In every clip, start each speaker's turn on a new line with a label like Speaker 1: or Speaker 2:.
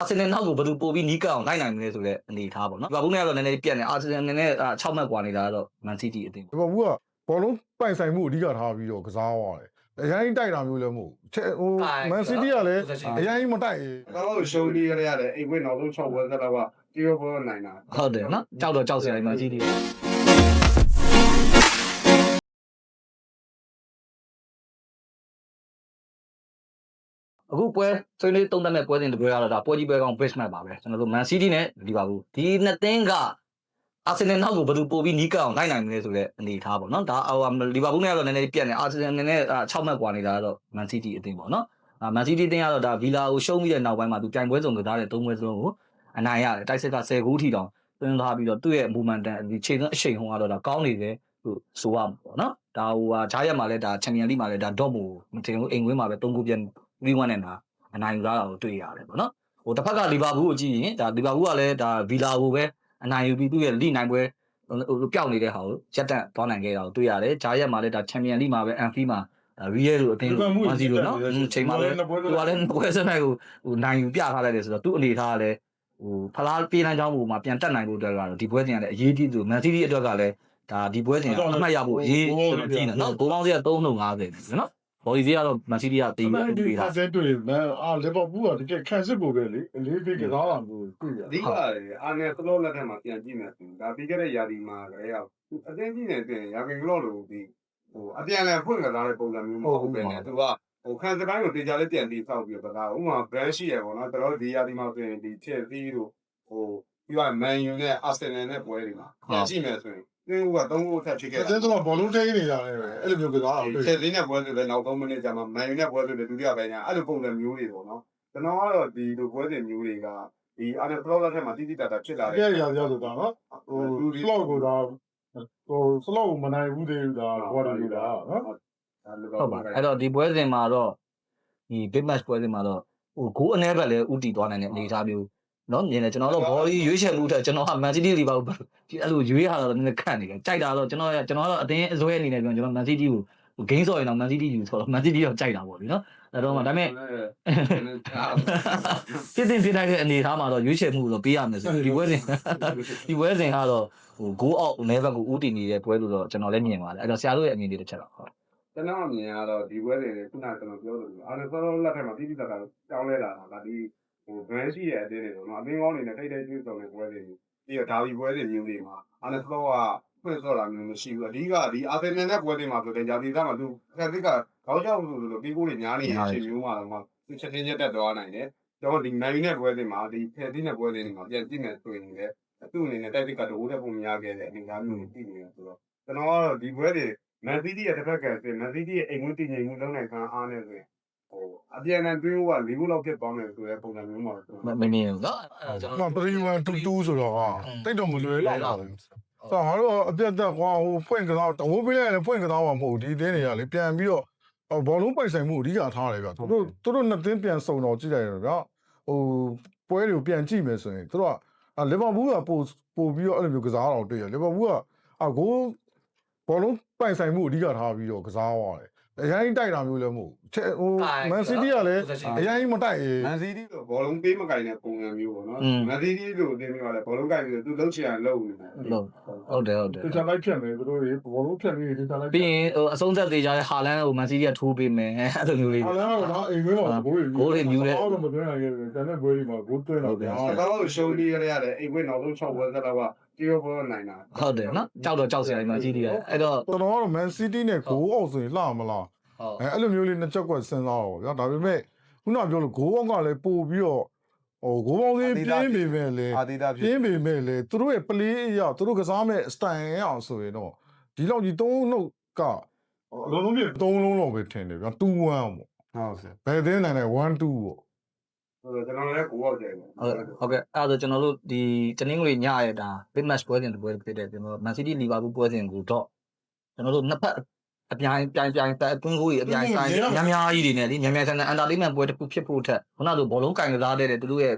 Speaker 1: အာဆင်နယ်နောက်ကိုဘယ်သူပို့ပြီးနီးကပ်အောင်လိုက်နိုင်မလဲဆိုတဲ့အနေအထားပေါ့နော်လီဗာပူးနဲ့ကတော့နည်းနည်းပြတ်နေအာဆင်နယ်နည်းနည်း6မှတ်กว่าနေတာကတော့မန်စီးတီးအသင်းပေါ့
Speaker 2: ဒီဘောဘူးကဘောလုံးပိုင်ဆိုင်မှုအဓိကထားပြီးတော့ကစားသွားတယ်အရင်တိုက်တာမျိုးလည်းမဟုတ်ချက်ဟိုမန်စီးတီးကလည်းအရင်မတိုက်
Speaker 3: ကျွန်တော်တို့ရှုံးပြီးရရတယ်အိမ်ဝင်းနောက်ဆုံး6ဝက်သက်တော့ကတီရိုဘောနိုင်တာ
Speaker 1: ဟုတ်တယ်နော်ကြောက်တော့ကြောက်စရာမန် အခုပွဲဆွေးနွေးတုံးတက်မဲ့ပွဲစဉ်တစ်ပွဲကတော့ဒါပွဲကြီးပွဲကောင်း base match ပါပဲကျွန်တော်တို့ Man City နဲ့လီဗာပူးဒီနှစ်သင်းကအာဆင်နယ်နောက်ကိုဘယ်သူပို့ပြီးနီးကပ်အောင်လိုက်နိုင်မလဲဆိုတဲ့အနေအထားပေါ့နော်ဒါဟိုလီဗာပူးနဲ့ကတော့နည်းနည်းပြတ်နေအာဆင်နယ်နည်းနည်း6မှတ်กว่าနေတာကတော့ Man City အသင်းပေါ့နော်အာ Man City အသင်းကတော့ဒါဗီလာကိုရှုံးပြီးတဲ့နောက်ပိုင်းမှာသူပြိုင်ပွဲစုံကစားတဲ့၃ပွဲစလုံးကိုအနိုင်ရတယ်တိုက်စစ်က10ဂိုးထိတောင်သွင်းထားပြီးတော့သူ့ရဲ့ momentum ဒီခြေသွင်းအရှိန်ဟုံးကတော့ဒါကောင်းနေတယ်လို့ဆိုရမှာပေါ့နော်ဒါဟိုဟာဂျားရက်မှာလည်းဒါ Champions League မှာလည်းဒါ dot မို့မတင်ဘူးအိမ်ဝင်းမှာပဲ၃ဂိုးပြန် 3-1နဲ့နာအနိုင်ယူလာတာကိုတွေ့ရတယ်ပေါ့နော်ဟိုတစ်ဖက်ကလီဗာပူးကိုကြည့်ရင်ဒါလီဗာပူးကလည်းဒါဗီလာကိုပဲအနိုင်ယူပြီးသူ့ရဲ့လိနိုင်ပွဲဟိုပျောက်နေတဲ့ဟာကိုရက်တက်သွားနိုင်ခဲ့တာကိုတွေ့ရတယ်ဂျားရက်မှာလည်းဒါ Champions League မှာပဲ Anfield မှာရီယယ်လိုအသင်းလို့1-0နော်ချိန်မှာလည်းသူကလည်းပွဲစနိုင်ကိုဟိုနိုင်ယူပြထားလိုက်တယ်ဆိုတော့သူ့အနေထားကလည်းဟိုဖလားပြေးလမ်းကြောင်းပေါ်မှာပြန်တက်နိုင်ဖို့အတွက်ကတော့ဒီပွဲစဉ်ကလည်းအရေးကြီးသူမန်စီးတီးအတွက်ကလည်းဒါဒီပွဲစဉ်ကအမှတ်ရဖို့အရေးတော်တော်ကြီးနေနော်ဘိုးပေါင်းစီက350နော် ဘော်ဒီစီကတော့မန်စီးတီးကတေး
Speaker 2: မန်
Speaker 1: ပြီး
Speaker 2: ဒီ
Speaker 1: ပေးတာ
Speaker 2: အစဲတွေ့မန်အာလီဗာပူးကတကယ်ခံစစ်ကိုပဲလေအလေးပေးကစားတာမျိုးတွေ့ရ
Speaker 3: အဓိကလေအာနယ်ကလောလက်ထက်မှာပြန်ကြည့်မယ်ဆိုရင်ဒါပြီးခဲ့တဲ့ယာဒီမှာလည်းရောက်အတင်းကြီးနေတင်ရာကင်ကလောလို့ဒီဟိုအပြန်လည်းဖွင့်ကစားတဲ့ပုံစံမျိုးမဟုတ်ပဲねသူကဟိုခံစတိုင်းကိုတေချာလေးပြန်ပြီးဖောက်ပြီးတော့ကစားဥပမာ brand ရှိရပေါ့နော်တော်တော်ဒီယာဒီမှာဆိုရင်ဒီချက်သီးတို့ဟို ပြီးတော့ Man U နဲ့ Arsenal နဲ့ပွဲတွေမှာပြန်ကြည့်မယ်ဆိုရင်သင်းက3ဂိုးထပ်ဖြစ်ခဲ့
Speaker 2: တဲ့တော့ဘောလုံးထိန်းနေတာလေပဲအဲ့လိုမျိုးကစားတာတွေ့
Speaker 3: ချက်သီးနဲ့ပွဲဆိုလည်းနောက်3မိနစ်ကြာမှ Man U နဲ့ပွဲဆိုလည်းဒုတိယပိုင်းညာအဲ့လိုပုံစံမျိုးတွေပေါ့နော်ကျွန်တော်ကတော့ဒီလိုပွဲစဉ်မျိုးတွေကဒီအာနယ်ကလောလက်ထက်မှာတိတိတတ်တာဖြစ်လာ
Speaker 2: တ
Speaker 3: တယ်
Speaker 2: ကယ်ရရဆိုတာနော်ဟိုစလော့ကိုဒါဟိုစလော့ကိုမနိုင်ဘူးသေးဘူးဒါဘော်ဒီဒါနော်
Speaker 1: ဟုတ်ပါအဲ့တော့ဒီပွဲစဉ်မှာတော့ဒီ big match ပွဲစဉ်မှာတော့ဟိုဂိုးအနည်းဘက်လည်းဥတီသွားနိုင်တဲ့အနေအထားမျိုး နော်မြင်တယ်ကျွန်တော်တို့ဘော်ဒီရွေးချယ်မှုထက်ကျွန်တော်က Man City လီဗာပူးဒီအဲ့လိုရွေးရတာတော့နည်းနည်းခန့်နေတယ်ကြိုက်တာတော့ကျွန်တော်ကျွန်တော်ကတော့အတင်းအစွဲအနေနဲ့ပြောကျွန်တော် Man City ကိုဟို game ဆော့ရင်တော့ Man City ယူဆိုတော့ Man City တော့ကြိုက်တာပေါ့လေနော်အဲ့တော့ဒါပေမဲ့ဖြစ်တင်ဖြစ်နိုင်တဲ့အနေအထားမှာတော့ရွေးချယ်မှုတော့ပေးရမယ်ဆိုဒီပွဲစဉ်ဒီပွဲစဉ်ကတော့ဟို go out level ကိုဦးတည်နေတဲ့ပွဲလို့တော့ကျွန်တော်လည်းမြင်ပါတယ်အဲ့တော့ဆရာတို့ရဲ့အမြင်လေးတစ်ချက်တော့ဟုတ်
Speaker 3: ကျွန်တော်အမြင်ကတော့ဒီပွဲတွေခုနကကျွန်တော်ပြောလို့အာနယ်ကလောလက်ထက်မှာတိတိတတ်တာကြောင်းလဲလာတာဒါဒီ ဟို brand ရှိရဲ့အတင်းတွေပေါ့နော်အတင်းကောင်းတွေနဲ့ထိတ်ထိတ်ကျွေးဆောင်တဲ့ပွဲတွေပြီးတော့ဒါဘီပွဲတွေမျိုးတွေမှာအာနယ်ကလောကဖွင့်စောတာမျိုးမရှိဘူးအဓိကဒီအာဆင်နယ်နဲ့ပွဲတွေမှာဆိုတဲ့ဂျာတီသားမှာသူခက်သစ်ကခေါင်းချောက်လို့လို့ပြီးကိုတွေများနေတဲ့အချိန်မျိုးမှာတော့သူချက်ချင်းချက်တက်သွားနိုင်တယ်ကျွန်တော်ဒီနိုင်နဲ့ပွဲတွေမှာဒီဖယ်တီးနဲ့ပွဲတွေမှာပြန်ကြည့်မယ်ဆိုရင်လည်းသူ့အနေနဲ့တိုက်တိကတိုးတဲ့ပုံများခဲ့တဲ့အနေအထားမျိုးကိုကြည့်နေရဆိုတော့ကျွန်တော်ကတော့ဒီပွဲတွေမန်စီးတီးရဲ့တစ်ဖက်ကဆိုမန်စီးတီးရဲ့အိမ်ဝင်တည်ငြိမ်မှုလုံးနိုင်ခံအားနဲ့ဆိုရင် ဟိုအပြန်အလှန်တွင်းက၄ခုလောက်ဖြစ်သွားမယ်ဆိုတဲ့ပုံစံမျိုးမှာကျွန်
Speaker 1: မ
Speaker 3: တော်
Speaker 1: မမြင်ဘူးเนาะအဲ့တော့ကျွန်
Speaker 2: မှ
Speaker 1: တော်
Speaker 2: 3 1 2 2ဆိုတော့တိတ်တော့မလွယ်လောက်ပါဘူးဆိုတော့ငါတို့အပြတ်သက်ကွာဟိုဖွင့်ကစားတဝိုးပေးလိုက်ရင်ဖွင့်ကစားမှာမဟုတ်ဒီအသင်းတွေကလေပြန်ပြီးတော့ဘောလုံးပိုင်ဆိုင်မှုအဓိကထားတယ်ဗျသူတို့သူတို့နှစ်သင်းပြန်စုံတော့ကြည့်လိုက်တယ်ဗျဟိုပွဲတွေကိုပြန်ကြည့်မယ်ဆိုရင်သူတို့ကလီဗာပူးကပို့ပို့ပြီးတော့အဲ့လိုမျိုးကစားတော့တွေ့ရလီဗာပူးကအကိုဘောလုံးပိုင်ဆိုင်မှုအဓိကထားပြီးတော့ကစားသွားတယ် အရင်တိုက်တာမျိုးလည်းမဟုတ်ချက်ဟိုမန်စီးတီးကလည်းအရင်မတိုက်
Speaker 3: မန်စီးတီးလို့ဘောလုံးပေးမကင်တဲ့ပုံစံမျိုးပေါ့နော်မန်စီးတီးလို့အတင်းမျိုးကလည်းဘောလုံးကင်ပြီးသူလှုပ်ချင်အောင်လှုပ်နေတယ်
Speaker 1: လို့ဟုတ်တယ်ဟုတ်တယ်
Speaker 2: တခြားလိုက်ဖြတ်မယ်သူတို့တွေဘောလုံးဖြတ်ပြီးတခြားလိုက်
Speaker 1: ပြီးရင်ဟိုအဆုံးသက်သေးကြတဲ့ဟာလန်ကိုမန်စီးတီးကထိုးပေးမယ်အဲ့လိုမျိုးလေး
Speaker 2: အားလုံးကတော့အိမ်ခွေးမှာဘိုးတွေအောက်တော့မပြောနိုင်ခဲ့ဘူးတန်တဲ့ဘွဲတွေမှာဘိုးသွင်းတော့ဗျာ
Speaker 3: ကျွန်တော်တို့ရှုံးပြီးရရတယ်အိမ်ဝင်နောက်ဆုံး6ပွဲသက်တော့က ပြောပေါ်နိုင်တာ
Speaker 1: ဟုတ်တယ်နော်ကြောက်တော့ကြောက်စရာကြီးမကြီးသေးတယ်အဲ့တော့
Speaker 2: ကျွန်တော်ကတော့ Man City နဲ့ goal အောင်ဆိုရင်လှမလား
Speaker 1: ဟုတ်
Speaker 2: အဲအဲ့လိုမျိုးလေးနှစ်ချက်ကွက်စဉ်းစားတော့ဗျာဒါပေမဲ့ခုနပြောလို့ goal အောင်ကလည်းပို့ပြီးတော့ဟိုဂိုးပေါင်းသေးပြင်းပေမဲ့လေပြင်းပေမဲ့လေသူတို့ရဲ့ play အရသူတို့ကစားမဲ့ style ရအောင်ဆိုရင်တော့ဒီလောက်ကြီးသုံးနှုတ်ကအလုံးလုံးပြသုံးလုံးလောက်ပဲထင်တယ်ဗျာ2 1ပေါ့
Speaker 3: ဟုတ်ဆယ်
Speaker 2: ဘယ်သင်းနိုင်လဲ1 2ပေါ့
Speaker 3: ကျွန်တော်လည်းကိုယ်ရောက်ကြတယ်
Speaker 1: ဟုတ်ဟုတ်ကဲ့အဲ့ဒါဆိုကျွန်တော်တို့ဒီတနင်္ဂနွေညရဲ့ဒါ big match ပွဲစဉ်တစ်ပွဲဖြစ်တဲ့ကျွန်တော် Man City Liverpool ပွဲစဉ်ကိုတော့ကျွန်တော်တို့နှစ်ဖက်အပြိုင်ပြိုင်ပြိုင်တက်အတွင်းကိုကြီးအပြိုင်ဆိုင်များများကြီးတွေနဲ့လေများများဆန်ဆန် entertainment ပွဲတစ်ခုဖြစ်ဖို့ထက်ခုနကလိုဘောလုံးကင်ကစားတဲ့သူတို့ရဲ့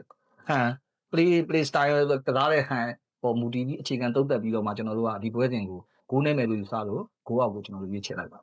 Speaker 1: ဟန် play play style ကစားတဲ့ဟန်ပေါ်မူတည်ပြီးအခြေခံတုံ့တက်ပြီးတော့မှကျွန်တော်တို့ကဒီပွဲစဉ်ကိုဂိုးနဲ့မယ်လို့ယူဆလို့ဂိုးအောက်ကိုကျွန်တော်တို့ရွေးချယ်လိုက်ပါ